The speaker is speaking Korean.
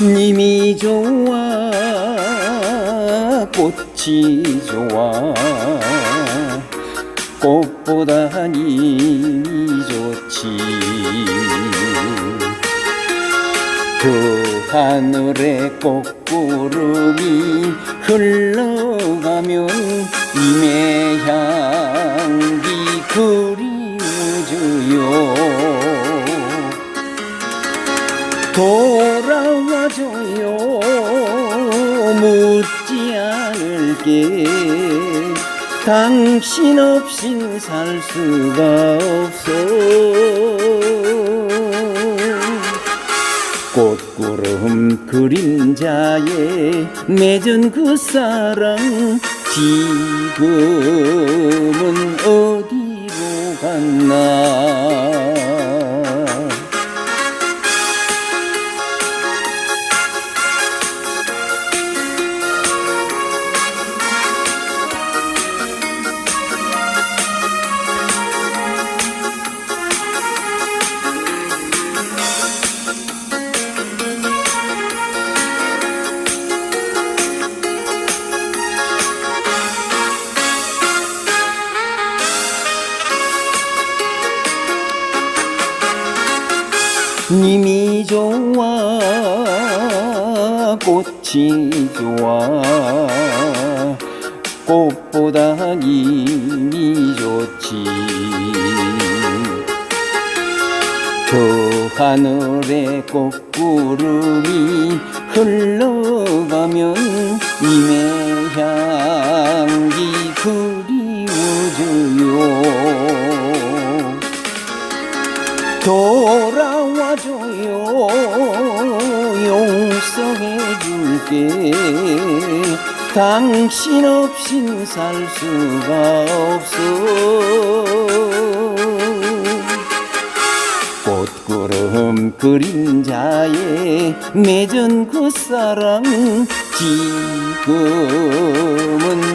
님이 좋아 꽃이 좋아. 꽃보다 님이 좋지. 그 하늘에 꽃구름이 흘러가면 임의 향기 그리워져요 돌아와줘요. 묻지 않을게. 당신 없인 살 수가 없어. 꽃구름 그림자에 맺은 그 사랑 지금은 어디로 갔나 님이 좋아 꽃이 좋아. 꽃보다 님이 좋지. 저 하늘에 꽃구름이 흘러가면 님의 향기 그리워져요 돌아와줘요. 용서해 줄게. 당신 없인 살 수가 없어. 꽃구름 그림자에 맺은 그 사랑 지금은